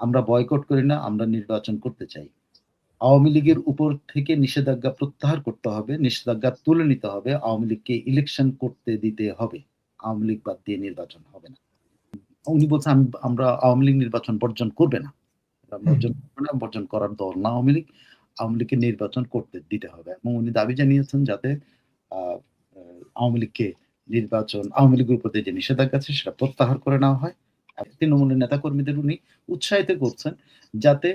আমরা বয়কট করি না আমরা নির্বাচন করতে চাই। আওয়ামী লীগের উপর থেকে নিষেধাজ্ঞা প্রত্যাহার করতে হবে নিষেধাজ্ঞা তুলে নিতে হবে আওয়ামী লীগকে ইলেকশন করতে দিতে হবে। আওয়ামী লীগ বাদ দিয়ে নির্বাচন হবে না। উনি বলছেন আমরা আওয়ামী লীগ নির্বাচন বর্জন করবে না। বর্জন করবে না বর্জন করার দল না আওয়ামী লীগ। আওয়ামী লীগকে নির্বাচন করতে দিতে হবে। এবং উনি দাবি জানিয়েছেন যাতে আহ আওয়ামী লীগকে নির্বাচন আওয়ামী লীগের উপর যে নিষেধাজ্ঞা আছে সেটা প্রত্যাহার করে নেওয়া হয়। তৃণমূলের নেতাকর্মীদের উনি উৎসাহিত করছেন যাতে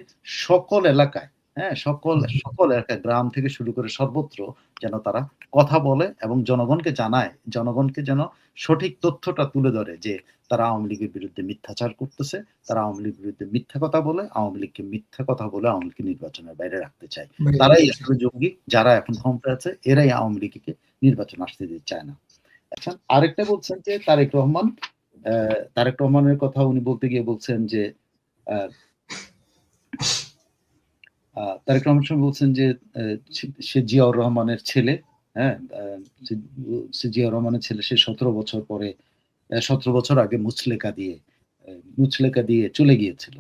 সকল এলাকায় হ্যাঁ সকল সকল এলাকায় গ্রাম থেকে শুরু করে সর্বত্র যেন তারা কথা বলে এবং জনগণকে জানায় জনগণকে যেন সঠিক তথ্যটা তুলে ধরে যে তারা আওয়ামী লীগের বিরুদ্ধে মিথ্যাচার করতেছে তারা আওয়ামী লীগের বিরুদ্ধে মিথ্যা কথা বলে আওয়ামী লীগকে মিথ্যা কথা বলে আওয়ামী লীগকে নির্বাচনের বাইরে রাখতে চায়। তারাই আসলে জঙ্গি যারা এখন ক্ষমতা আছে এরাই আওয়ামী লীগকে নির্বাচন আসতে দিতে চায় না। আচ্ছা আরেকটা বলছেন যে তারেক রহমান তারেক রহমানের কথা উনি বলতে গিয়ে বলছেন যে তারেক রহমান বলছেন যে সে জিয়াউর রহমানের ছেলে হ্যাঁ সে জিয়াউর রহমানের ছেলে, সে সতেরো বছর পরে সতেরো বছর আগে মুচলেকা দিয়ে মুচলেকা দিয়ে চলে গিয়েছিল।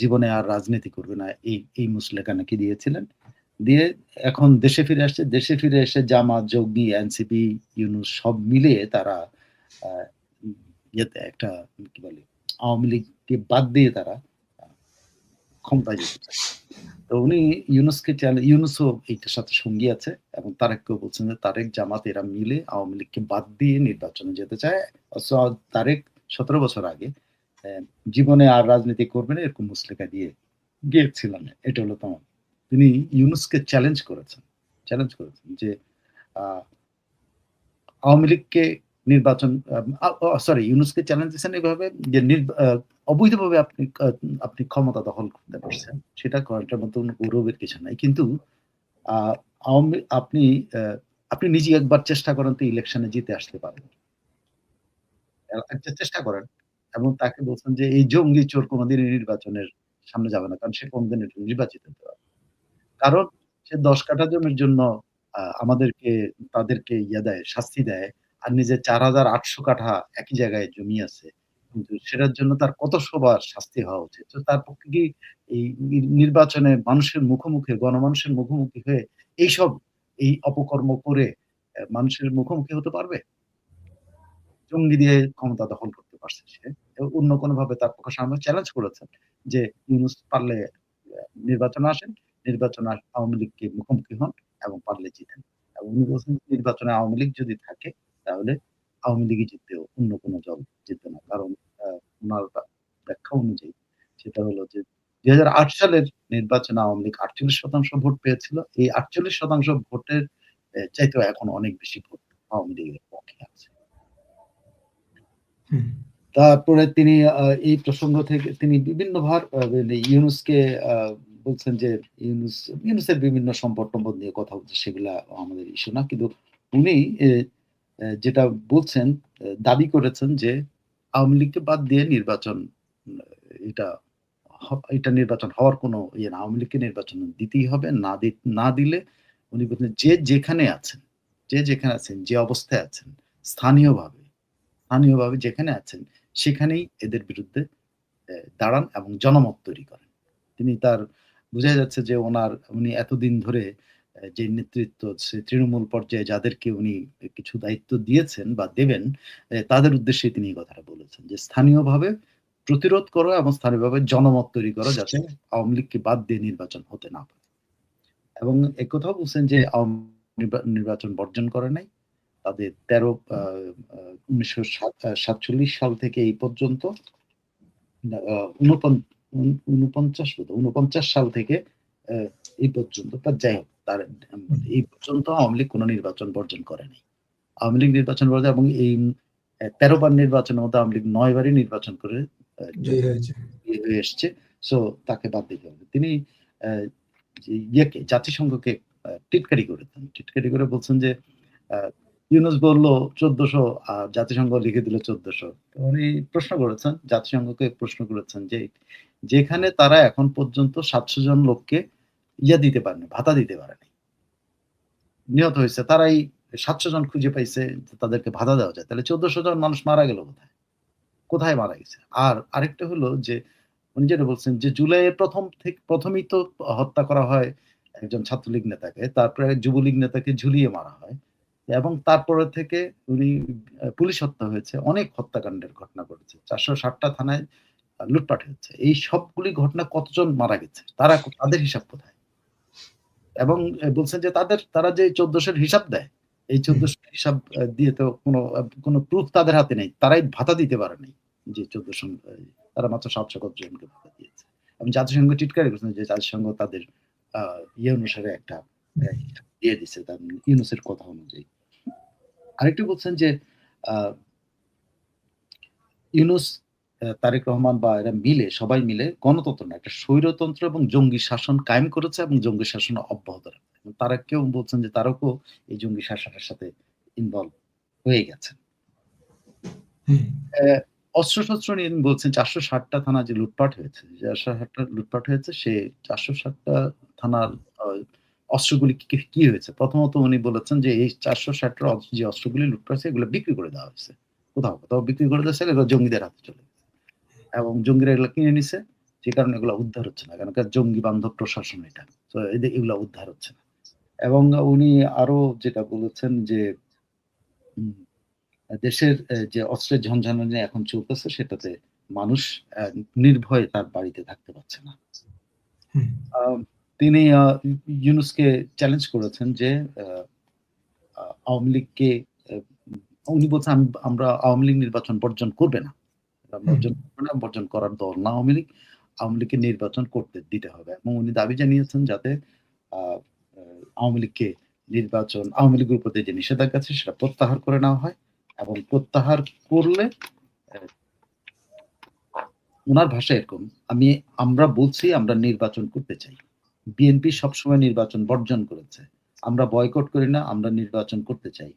জীবনে আর রাজনীতি করবে না, এই এই মুচলেকা নাকি দিয়েছিলেন। দিয়ে এখন দেশে ফিরে আসছে, দেশে ফিরে এসে জামা যোগী এনসিপি ইউনুস সব মিলিয়ে তারা ইয়েতে একটা, কি বলে, আওয়ামী লীগকে বাদ দিয়ে তারা ক্ষমতায় যেতে তো উনি ইউনুসকে ইউনুসও এইটার সাথে সঙ্গী আছে এবং বলছেন যে তারেক, জামাত এরা মিলে আওয়ামী লীগকে বাদ দিয়ে নির্বাচনে যেতে চায়। তারেক সতেরো বছর আগে জীবনে আর রাজনীতি করবেন এরকম মুসলিকা দিয়ে গিয়েছিলেন। এটা হলো তোমার তিনি ইউনুসকে চ্যালেঞ্জ করেছেন চ্যালেঞ্জ করেছেন যে আওয়ামী লীগকে নির্বাচন সরি ইউনুসকে চ্যালেঞ্জ দিচ্ছেন এইভাবে যে অবৈধভাবে আপনি আপনি ক্ষমতা দখল করতে পারছেন, সেটা করাটার মতো গৌরবের কিছু নাই। কিন্তু আপনি আপনি নিজে একবার চেষ্টা করেন তো ইলেকশনে জিতে আসতে পারেন। চেষ্টা করেন এবং তাকে বলছেন যে এই জঙ্গি চোর কোনোদিন নির্বাচনের সামনে যাবে না, কারণ সে কোনদিন নির্বাচিত হতে পারবে কারণ সে দশ কাঠা জমির জন্য আমাদেরকে, তাদেরকে ইয়ে দেয়, শাস্তি দেয় আর নিজের চার হাজার আটশো কাঠা একই জায়গায় জমি আছে। কিন্তু সেটার জন্য তার কত সবার শাস্তি হওয়া উচিত? তো তার পক্ষে কি এই নির্বাচনে মানুষের মুখোমুখি, গণমানুষের মুখোমুখি হয়ে এইসব, এই অপকর্ম করে মানুষের মুখোমুখি হতে পারবে? জঙ্গি দিয়ে ক্ষমতা দখল করতে পারছে সে। অন্য কোনো ভাবে তার পক্ষে সামনে চ্যালেঞ্জ করেছেন যে ইউনুস পারলে নির্বাচনে আসেন, নির্বাচনে আওয়ামী লীগকে মুখোমুখি হন এবং পারলে জিতেন। এবং উনি বলছেন নির্বাচনে আওয়ামী লীগ যদি থাকে তাহলে আওয়ামী লীগই জিততেও অন্য কোনো দল জিতবে না। কারণ ওনার ব্যাখ্যা অনুযায়ী সেটা হলো যে দুই সালের নির্বাচনে আওয়ামী লীগ আটচল্লিশ শতাংশ ভোট পেয়েছিল। এই আটচল্লিশ শতাংশ ভোটের চাইতেও এখন অনেক বেশি ভোট আওয়ামী লীগের পক্ষে আছে। তারপরে তিনি এই প্রসঙ্গ থেকে তিনি বিভিন্ন ভার ইউনুসকে বলছেন যে ইউনুস ইউনুসের বিভিন্ন সম্পদ টম্পদ নিয়ে কথা বলছে সেগুলা আমাদের ইস্যু না। কিন্তু উনি যেটা বলছেন দাবি করেছেন যে আওয়ামী লীগকে বাদ দিয়ে নির্বাচন এটা এটা নির্বাচন হওয়ার কোনো ইয়ে না। আওয়ামী লীগকে নির্বাচন দিতেই হবে, না না দিলে উনি বলছেন যে যেখানে আছেন, যে যেখানে আছেন, যে অবস্থায় আছেন, স্থানীয়ভাবে স্থানীয়ভাবে যেখানে আছেন, সেখানেই এদের বিরুদ্ধে দাঁড়ান এবং জনমত তৈরি করেন। তিনি তার বোঝা যাচ্ছে যে ওনার, উনি এতদিন ধরে যে নেতৃত্ব তৃণমূল পর্যায়ে যাদেরকে উনি কিছু দায়িত্ব দিয়েছেন বা দেবেন তাদের উদ্দেশ্যে তিনি এই কথাটা বলেছেন যে স্থানীয়ভাবে প্রতিরোধ করো এবং স্থানীয়ভাবে জনমত তৈরি করো যাতে আওয়ামী লীগকে বাদ দিয়ে নির্বাচন হতে না পারে। এবং একথাও বলছেন যে নির্বাচন বর্জন করে নাই। তাদের তেরো উনিশশো সাতচল্লিশ সাল থেকে এই পর্যন্ত উনপঞ্চাশ উনপঞ্চাশ সাল থেকে এই পর্যন্ত তার যাই হোক তার এই পর্যন্ত আওয়ামী লীগ কোনো নির্বাচন বর্জন করেনি আওয়ামী লীগ নির্বাচন বর্জন এবং এই তেরো বার নির্বাচনের মধ্যে আওয়ামী লীগ নয় বারই নির্বাচন করে এসছে। সো তাকে বাদ দিতে হবে। তিনি ইয়েকে জাতিসংঘকে টিটকারি করেছেন টিটকারি করে বলছেন যে ইউনুস বলল, চোদ্দশো আর জাতিসংঘ লিখে দিল চোদ্দশো। উনি প্রশ্ন করেছেন, জাতিসংঘকে প্রশ্ন করেছেন যে, যেখানে তারা এখন পর্যন্ত সাতশো জন লোককে ইয়া দিতে পারেনি, ভাতা দিতে পারেনি। নিহত হয়েছে, তারাই সাতশো জন খুঁজে পাইছে তাদেরকে ভাতা দেওয়া যায়। তাহলে চোদ্দশো জন মানুষ মারা গেল কোথায়? কোথায় মারা গেছে? আর আরেকটা হলো যে, উনি যেটা বলছেন যে জুলাইয়ের প্রথম থেকে, প্রথমেই তো হত্যা করা হয় একজন ছাত্রলীগ নেতাকে, তারপরে যুবলীগ নেতাকে ঝুলিয়ে মারা হয়। এবং তারপরে থেকে উনি পুলিশ হত্যা হয়েছে অনেক হত্যাকাণ্ডের ঘটনা ঘটেছে। চারশো ষাটটা থানায় লুটপাট হয়েছে। এই সবগুলি ঘটনা কতজন মারা গেছে? তারা তাদের হিসাব কোথায়? এবং বলছেন যে তাদের তারা যে চোদ্দশোর হিসাব দেয় এই চোদ্দশো হিসাব দিয়ে তো কোনো কোনো প্রুফ তাদের হাতে নেই। তারাই ভাতা দিতে পারে নাই যে চোদ্দশো তারা মাত্র সাতশো কত জনকে ভাতা দিয়েছে। এবং জাতিসংঘ টিটকারি করছেন যে জাতিসংঘ তাদের আহ ইয়ে অনুসারে একটা দিয়ে দিচ্ছে তার ইউনুসের কথা অনুযায়ী। আরেকটু বলছেন যে ইউনুস তারেক রহমান বা এরা মিলে সবাই মিলে গণতন্ত্র না একটা স্বৈরতন্ত্র এবং জঙ্গি শাসন কায়েম করেছে এবং জঙ্গি শাসন অব্যাহত রাখবে তারা কেউ বলছেন যে তারাও এই জঙ্গি শাসনের সাথে ইনভলভ হয়ে গেছেন। অস্ত্রশস্ত্র নিয়ে বলছেন চারশো ষাটটা থানা যে লুটপাট হয়েছে চারশো ষাটটা লুটপাট হয়েছে সে চারশো ষাটটা থানার অস্ত্রগুলি কি হয়েছে? প্রথমত উনি বলেছেন যে এই চারশো ষাটটা যে অস্ত্রগুলি লুটপাট হয়েছে এগুলো বিক্রি করে দেওয়া হয়েছে। কোথাও কোথাও বিক্রি করে দেওয়া এগুলো জঙ্গিদের হাতে চলে গেছে। এবং জঙ্গিরা এগুলো কিনে নিছে যে কারণে এগুলো উদ্ধার হচ্ছে না কারণ জঙ্গি বান্ধব প্রশাসন এটা। তো এগুলো উদ্ধার হচ্ছে না। এবং উনি আরও যেটা বলেছেন যে দেশের যে অস্ত্রের ঝঞ্ঝানি এখন চলতেছে সেটাতে মানুষ নির্ভয়ে তার বাড়িতে থাকতে পারছে না। তিনি ইউনুসকে চ্যালেঞ্জ করেছেন যে আওয়ামী লীগকে উনি বলছেন আমরা আওয়ামী লীগ নির্বাচন বর্জন করবে না। বর্জন করবে না বর্জন করার দল না আওয়ামী লীগ। আওয়ামী লীগকে নির্বাচন করতে দিতে হবে। এবং উনি দাবি জানিয়েছেন যাতে আওয়ামী লীগকে নির্বাচন আওয়ামী লীগের উপর যে নিষেধাজ্ঞা আছে সেটা প্রত্যাহার করে নেওয়া হয় এবং প্রত্যাহার করলে ওনার ভাষা এরকম আমি আমরা বলছি আমরা নির্বাচন করতে চাই। বিএনপি সবসময় নির্বাচন বর্জন করেছে। আমরা বয়কট করি না, আমরা নির্বাচন করতে চাই।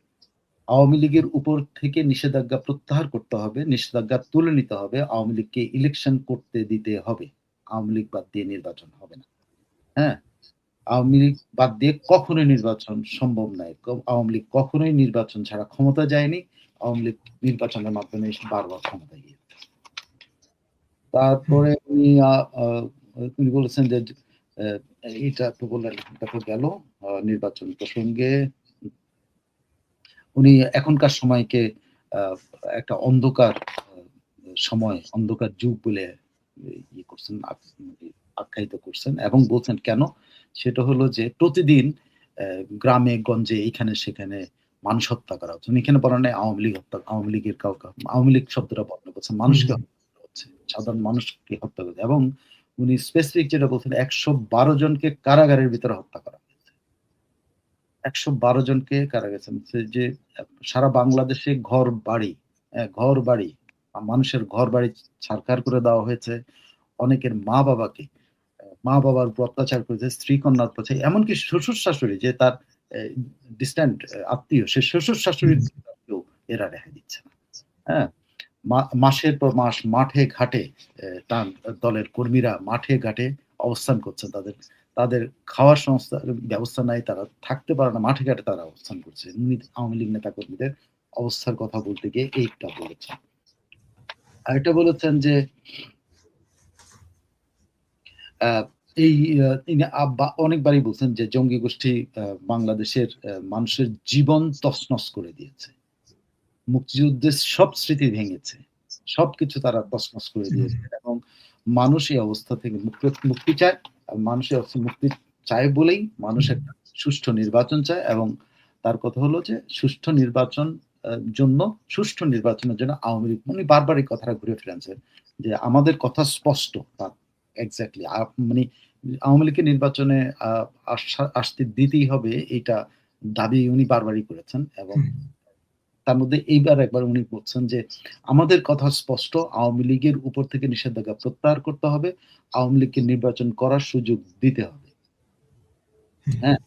আওয়ামী লীগের উপর থেকে নিষেধাজ্ঞা প্রত্যাহার করতে হবে, নিষেধাজ্ঞা তুলে নিতে হবে, আওয়ামী লীগকে ইলেকশন করতে দিতে হবে। আওয়ামী লীগ বাদ দিয়ে নির্বাচন হবে না। হ্যাঁ? আওয়ামী লীগ বাদ দিয়ে কখনোই নির্বাচন সম্ভব নয়। আওয়ামী লীগ কখনোই নির্বাচন ছাড়া ক্ষমতা যায়নি। আওয়ামী লীগ নির্বাচনের মাধ্যমে বারবার ক্ষমতা গিয়ে তারপরে উনি বলেছেন যে এটা তো বললেন তো গেল নির্বাচন প্রসঙ্গে উনি এখনকার সময়কে একটা অন্ধকার সময় অন্ধকার যুগ বলে ইয়ে করছেন আখ্যায়িত করছেন এবং বলছেন কেন? সেটা হলো যে প্রতিদিন গ্রামে গঞ্জে এইখানে সেখানে মানুষ হত্যা করা হচ্ছে। এখানে বলা নেই আওয়ামী লীগ হত্যা আওয়ামী লীগের কাউকে আওয়ামী লীগ শব্দটা বর্ণনা করছে মানুষকে হত্যা হচ্ছে সাধারণ মানুষকে হত্যা করছে এবং উনি স্পেসিফিক যেটা বলছেন একশো বারো জনকে কারাগারের ভিতরে হত্যা করা হয়েছে। একশো বারো জনকে কারাগার যে সারা বাংলাদেশে ঘর বাড়ি ঘর বাড়ি মানুষের ঘর বাড়ি ছাড়কার করে দেওয়া হয়েছে। অনেকের মা বাবাকে মা বাবার উপর অত্যাচার করেছে স্ত্রী কন্যার পথে এমনকি শ্বশুর শাশুড়ি যে তার ডিস্ট্যান্ট আত্মীয় সে শ্বশুর শাশুড়ির এরা রেখে দিচ্ছে না। হ্যাঁ মাসের পর মাস, মাঠে ঘাটে তার দলের কর্মীরা মাঠে ঘাটে অবস্থান করছেন তাদের তাদের খাওয়ার সংস্থা, ব্যবস্থা নাই, তারা থাকতে পারে না, মাঠে ঘাটে তারা অবস্থান করছে। আওয়ামী লীগ নেতা কর্মীদের অবস্থার কথা বলতে গিয়ে এইটা বলেছেন। আরেকটা বলেছেন যে এই অনেকবারই বলছেন যে জঙ্গি গোষ্ঠী বাংলাদেশের মানুষের জীবন তছনছ করে দিয়েছে। মুক্তিযুদ্ধের সব স্মৃতি ভেঙেছে। সবকিছু তারা তছনছ করে দিয়েছে এবং মানুষ এই অবস্থা থেকে মুক্তি মুক্তি চায় মানুষ এই অবস্থা মুক্তি চায় বলেই মানুষ একটা সুষ্ঠু নির্বাচন চায় এবং তার কথা হলো যে সুষ্ঠু নির্বাচন জন্য সুষ্ঠু নির্বাচনের জন্য আওয়ামী লীগ উনি বারবার এই কথাটা ঘুরে ফিরেছেন যে আমাদের কথা স্পষ্ট এক্স্যাক্টলি মানে আওয়ামী লীগের নির্বাচনে আসতে দিতেই হবে এটা দাবি উনি বারবারই করেছেন এবং তার মধ্যে এইবার একবার উনি বলছেন যে আমাদের কথা স্পষ্ট আওয়ামী লীগের উপর থেকে নিষেধাজ্ঞা প্রত্যাহার করতে হবে আওয়ামী লীগকে নির্বাচন করার সুযোগ দিতে হবে। হ্যাঁ।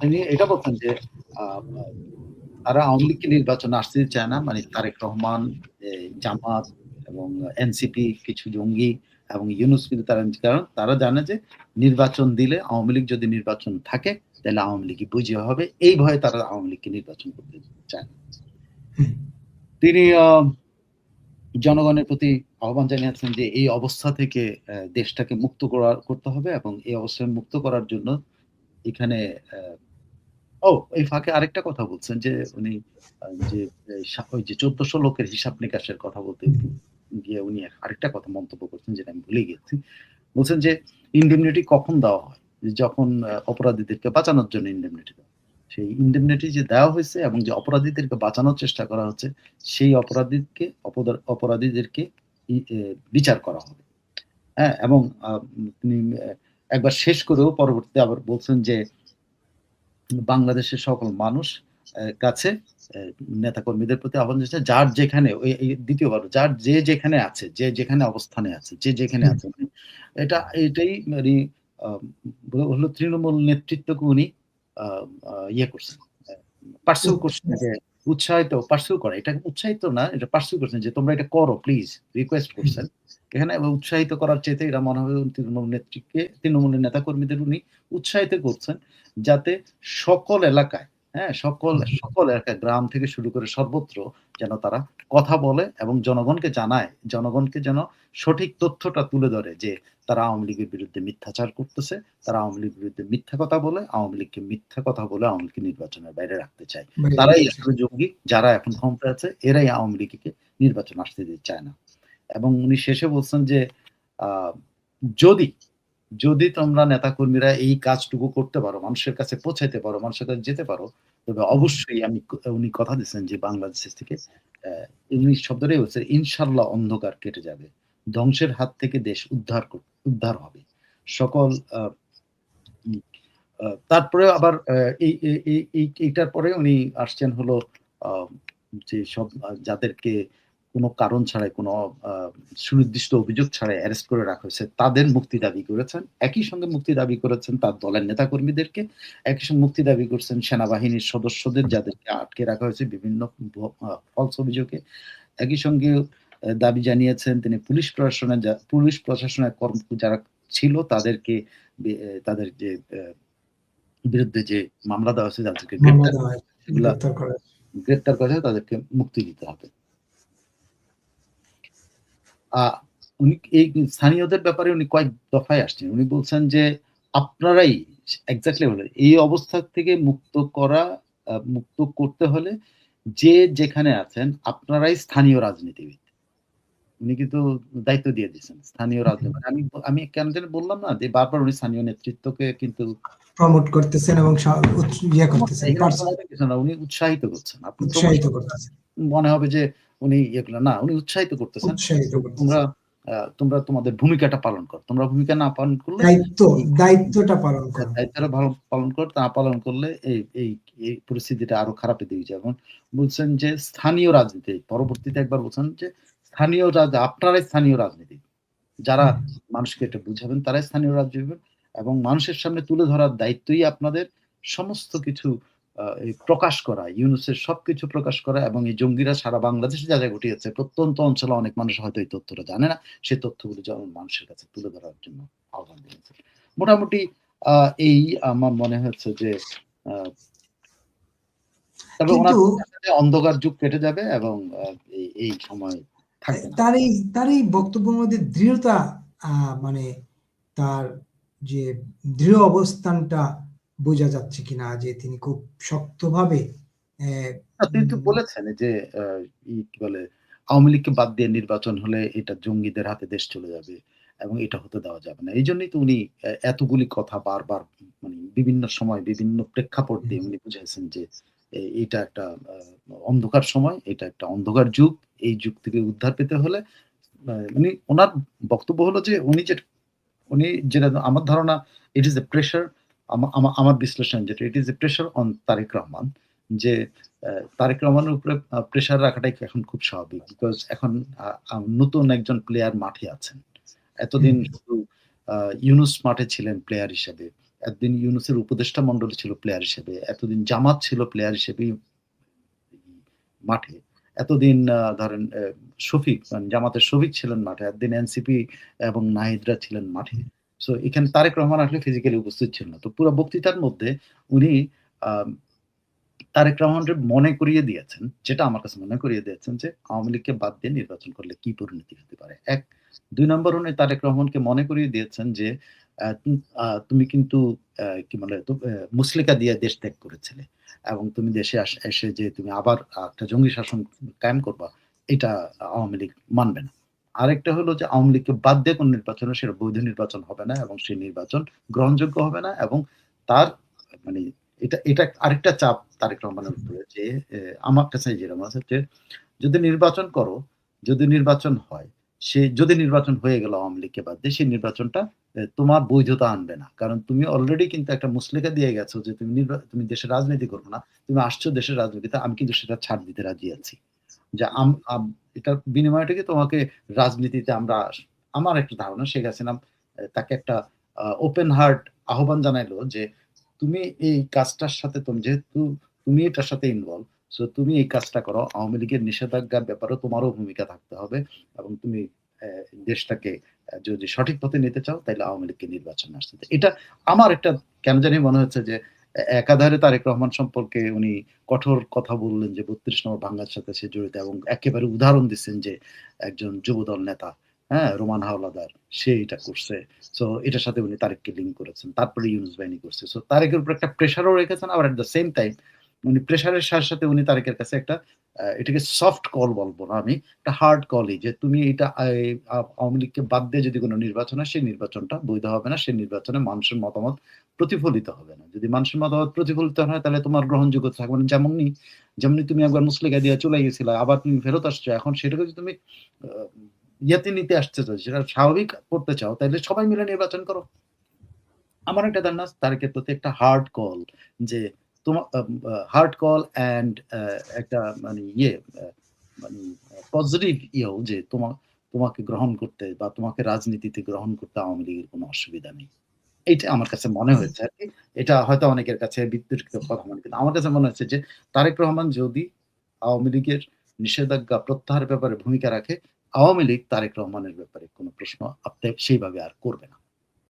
তিনি এটা বলছেন যে তারা আওয়ামী লীগকে নির্বাচন আসতে চায় না মানে তারেক রহমান জামাত এবং এনসিপি কিছু জঙ্গি এবং ইউনুস কিন্তু তারা কারণ তারা জানে যে নির্বাচন দিলে আওয়ামী লীগ যদি নির্বাচন থাকে তাহলে আওয়ামী লীগ বুঝে হবে। এই ভয়ে তারা আওয়ামী লীগকে নির্বাচন করতে চায় তিনি জনগণের প্রতি আহ্বান জানিয়েছেন যে এই অবস্থা থেকে দেশটাকে মুক্ত করার করতে হবে এবং এই অবস্থা মুক্ত করার জন্য এখানে ও এই ফাঁকে আরেকটা কথা বলছেন যে উনি যে ওই যে চোদ্দশো লোকের হিসাব নিকাশের কথা বলতে গিয়ে উনি আরেকটা কথা মন্তব্য করছেন, যেটা আমি ভুলে গেছি। বলছেন যে ইন্ডেমনিটি কখন দেওয়া হয়? যখন অপরাধীদেরকে বাঁচানোর জন্য ইন্ডেমনিটি সেই ইন্ডেমনিটি যে দেওয়া হয়েছে এবং যে অপরাধীদেরকে বাঁচানোর চেষ্টা করা হচ্ছে, সেই অপরাধীকে অপরাধীদেরকে বিচার করা হবে। হ্যাঁ এবং তিনি একবার শেষ করেও পরবর্তীতে আবার বলছেন যে, বাংলাদেশের সকল মানুষ কাছে নেতাকর্মীদের প্রতি আহ্বান জানিয়েছে যার যেখানে ওই দ্বিতীয়বার যার যে যেখানে আছে যে যেখানে অবস্থানে আছে যে যেখানে আছে এটা এটাই মানে হলো তৃণমূল নেতৃত্বকে উনি ইয়ে করছেন পার্সু করছেন যে উৎসাহিত পার্সু করা। এটা উৎসাহিত না এটা পার্সু করছেন যে তোমরা এটা করো প্লিজ রিকোয়েস্ট করছেন। এখানে উৎসাহিত করার চেয়ে এটা মনে হবে তৃণমূল নেত্রীকে তৃণমূলের নেতা কর্মীদের উনি উৎসাহিত করছেন যাতে সকল এলাকায় হ্যাঁ সকল সকল একটা গ্রাম থেকে শুরু করে সর্বত্র যেন তারা কথা বলে এবং জনগণকে জানায় জনগণকে যেন সঠিক তথ্যটা তুলে ধরে যে তারা আওয়ামী লীগের বিরুদ্ধে মিথ্যাচার করতেছে তারা আওয়ামী লীগের বিরুদ্ধে মিথ্যা কথা বলে আওয়ামী লীগকে মিথ্যা কথা বলে আওয়ামী লীগকে নির্বাচনের বাইরে রাখতে চায়। তারাই আসলে জঙ্গি যারা এখন ক্ষমতা আছে এরাই আওয়ামী লীগকে নির্বাচন আসতে দিতে চায় না। এবং উনি শেষে বলছেন যে যদি যদি তোমরা নেতাকর্মীরা এই কাজটুকু করতে পারো, মানুষের কাছে পৌঁছাইতে পারো, মানুষের কাছে যেতে পারো, তবে অবশ্যই আমি উনি কথা দিচ্ছেন যে বাংলাদেশ থেকে ইংলিশ শব্দটাই হচ্ছে ইনশাল্লাহ অন্ধকার কেটে যাবে, ধ্বংসের হাত থেকে দেশ উদ্ধার উদ্ধার হবে। সকল তারপরে আবার এই এইটার পরে উনি আসছেন হলো যে সব যাদেরকে কোনো কারণ ছাড়াই কোনো সুনির্দিষ্ট অভিযোগ ছাড়াই অ্যারেস্ট করে রাখা হয়েছে। তাদের মুক্তি দাবি করেছেন একই সঙ্গে মুক্তি দাবি করেছেন তার দলের নেতাকর্মীদেরকে একই সঙ্গে মুক্তি দাবি করেছেন সেনাবাহিনীর সদস্যদের যাদেরকে আটকে রাখা হয়েছে বিভিন্ন ফলস অভিযোগে। একই সঙ্গে দাবি জানিয়েছেন তিনি পুলিশ প্রশাসনের পুলিশ প্রশাসনের কর্ম যারা ছিল তাদেরকে তাদের যে বিরুদ্ধে যে মামলা দেওয়া হয়েছে তাদেরকে গ্রেপ্তার করা তাদেরকে মুক্তি দিতে হবে। উনি এই স্থানীয়দের ব্যাপারে উনি কয়েক দফায় আসছেন। উনি বলছেন যে আপনারাই এক্স্যাক্টলি বলে এই অবস্থা থেকে মুক্ত করা মুক্ত করতে হলে যে যেখানে আছেন আপনারাই স্থানীয় রাজনীতিবিদ। উনি কিন্তু দায়িত্ব দিয়ে দিয়েছেন স্থানীয় রাজনীতি। আমি আমি কেন যেন বললাম না যে বারবার উনি স্থানীয় নেতৃত্বকে কিন্তু প্রমোট করতেছেন এবং ইয়ে করতেছেন উনি উৎসাহিত করছেন। আপনি উৎসাহিত করতেছেন। মনে হবে যে উনি এগুলো না উনি উৎসাহিত করতেছেন। তোমরা তোমরা তোমাদের ভূমিকাটা পালন কর। তোমরা ভূমিকা না পালন করলে দায়িত্ব দায়িত্বটা পালন কর। দায়িত্বটা ভালো পালন কর তা পালন করলে এই এই এই পরিস্থিতিটা আরও খারাপের দিকে যাবে বলছেন যে স্থানীয় রাজনীতি পরবর্তীতে একবার বলছেন যে স্থানীয় রাজ আপনারাই স্থানীয় রাজনীতি। যারা মানুষকে এটা বুঝাবেন তারাই স্থানীয় রাজনীতি। এবং মানুষের সামনে তুলে ধরার দায়িত্বই আপনাদের। সমস্ত কিছু প্রকাশ করা ইউনুসের সবকিছু প্রকাশ করা এবং এই জঙ্গিরা সারা বাংলাদেশে যা যা ঘটিয়েছে প্রত্যন্ত অঞ্চলে অনেক মানুষ হয়তো এই তথ্যটা জানে না। সেই তথ্যগুলো যেমন মানুষের কাছে তুলে ধরার জন্য আহ্বান দিয়েছে মোটামুটি এই আমার মনে হচ্ছে যে তবে ওনার অন্ধকার যুগ কেটে যাবে এবং এই সময় তার এই তার এই বক্তব্যের মধ্যে দৃঢ়তা মানে তার যে দৃঢ় অবস্থানটা বোঝা যাচ্ছে কিনা যে তিনি খুব শক্তভাবে তিনি তো বলেছেন যে কি বলে আওয়ামী লীগকে বাদ দিয়ে নির্বাচন হলে এটা জঙ্গিদের হাতে দেশ চলে যাবে এবং এটা হতে দেওয়া যাবে না। এই জন্যই তো উনি এতগুলি কথা বারবার মানে বিভিন্ন সময় বিভিন্ন প্রেক্ষাপট দিয়ে উনি বুঝাইছেন যে এটা একটা অন্ধকার সময় এটা একটা অন্ধকার যুগ। এই যুগ থেকে উদ্ধার পেতে হলে উনি ওনার বক্তব্য হলো যে উনি যে উনি যেটা আমার ধারণা ইট ইজ এ প্রেশার আমার বিশ্লেষণ যেটা it is a pressure on Tareq Rahman যে তারেক রহমানের উপরে প্রেশার রাখাটাই এখন খুব স্বাভাবিক বিকজ এখন নতুন একজন প্লেয়ার মাঠে আছেন। এতদিন শুধু ইউনুস মাঠে ছিলেন প্লেয়ার হিসেবে এতদিন ইউনুসের উপদেষ্টা মন্ডল ছিল প্লেয়ার হিসেবে এতদিন জামাত ছিল প্লেয়ার হিসেবে মাঠে। এতদিন ধরেন শফিক মানে জামাতের শফিক ছিলেন মাঠে একদিন এনসিপি এবং নাহিদরা ছিলেন মাঠে। সো এখানে তারেক রহমান আসলে ফিজিক্যালি উপস্থিত ছিল না তো পুরো বক্তৃতার মধ্যে উনি তারেক রহমানকে মনে করিয়ে দিয়েছেন, যেটা আমার কাছে মনে করিয়ে দিয়েছেন যে আওয়ামী লীগকে বাদ দিয়ে নির্বাচন করলে কি পরিণতি হতে পারে। ১ ২ নম্বর উনি তারেক রহমানকে মনে করিয়ে দিয়েছেন যে তুম কিন্তু কি বলে মুসলিকা দিয়ে দেশ ত্যাগ করেছিলে এবং তুমি দেশে এসে যে তুমি আবার একটা জঙ্গি শাসন কায়েম করবা, এটা আওয়ামী লীগ মানবে না। আরেকটা হলো যে আওয়ামী লীগকে বাদ দিয়ে কোন নির্বাচন সেটা বৈধ নির্বাচন হবে না এবং সেই নির্বাচন গ্রহণযোগ্য হবে না এবং তার মানে এটা এটা আরেকটা চাপ তারেক রহমানের উপরে যে আমার কাছে যেরকম আছে যে যদি নির্বাচন করো, যদি নির্বাচন হয়, সে যদি নির্বাচন হয়ে গেল আওয়ামী লীগকে বাদ দিয়ে সেই নির্বাচনটা তোমার বৈধতা আনবে না। কারণ তুমি অলরেডি কিন্তু একটা মুসলিকা দিয়ে গেছো যে তুমি তুমি দেশের রাজনীতি করবে না। তুমি আসছো দেশের রাজনীতিতে, আমি কিন্তু সেটা ছাড় দিতে রাজি আছি। যে তোমাকে রাজনীতিতে আমরা আমার একটা ধারণা শেখ হাসিনা তাকে একটা ওপেন হার্ট আহ্বান জানাইলো যে তুমি এই কাজটার সাথে তুমি যেহেতু তুমি এটার সাথে ইনভলভ, সো তুমি এই কাজটা করো। আওয়ামী লীগের নিষেধাজ্ঞার ব্যাপারে তোমারও ভূমিকা থাকতে হবে এবং তুমি দেশটাকে যদি সঠিক পথে নিতে চাও তাইলে আওয়ামী লীগকে নির্বাচনে আসতে এটা আমার একটা কেন জানি মনে হচ্ছে যে একাধারে তারেক রহমান সম্পর্কে উনি কঠোর কথা বললেন যে ৩২ নম্বর ভাঙ্গার সাথে সে জড়িত এবং একেবারে উদাহরণ দিচ্ছেন যে একজন যুবদল নেতা, হ্যাঁ? রোমান হাওলাদার সে এটা করছে। সো এটার সাথে উনি তারেককে লিঙ্ক করেছেন। তারপরে ইউনূস বাহিনী করছে। সো তারেকের উপর একটা প্রেশারও রেখেছেন আবার এট দ্য সেম টাইম উনি প্রেশারের সাথে, সাথে উনি তারেকের কাছে একটা এটাকে সফট কল বলব না আমি। একটা হার্ড কলই যে তুমি এটা আওয়ামী লীগকে বাদ দিয়ে যদি কোনো নির্বাচন হয় সেই নির্বাচনটা বৈধ হবে না। সেই নির্বাচনে মানুষের মতামত প্রতিফলিত হবে না। যদি মানুষের মতামত প্রতিফলিত হয় তাহলে তোমার গ্রহণযোগ্যতা থাকবে না। যেমনই যেমনি তুমি একবার মুসলিকা দিয়ে চলে গেছিলা, আবার তুমি ফেরত আসছো। এখন সেটাকে যদি তুমি ইয়েতে নিতে আসতেছো, সেটা স্বাভাবিক করতে চাও তাইলে সবাই মিলে নির্বাচন করো। আমার একটা ধারণা তারেকের প্রতি একটা হার্ড কল যে তোমা আম আ হার্ড কল অ্যান্ড একটা মানে ইয়ে মানে পজিটিভ ইয়েও যে তোমার তোমাকে গ্রহণ করতে বা তোমাকে রাজনীতিতে গ্রহণ করতে আওয়ামী লীগের কোনো অসুবিধা নেই। এইটা আমার কাছে মনে হয়েছে আর কি এটা হয়তো অনেকের কাছে বিতর্কিত কথা মনে কিন্তু আমার কাছে মনে হচ্ছে যে তারেক রহমান যদি আওয়ামী লীগের নিষেধাজ্ঞা প্রত্যাহারের ব্যাপারে ভূমিকা রাখে, আওয়ামী লীগ তারেক রহমানের ব্যাপারে কোনো প্রশ্ন আপনি সেইভাবে আর করবে না।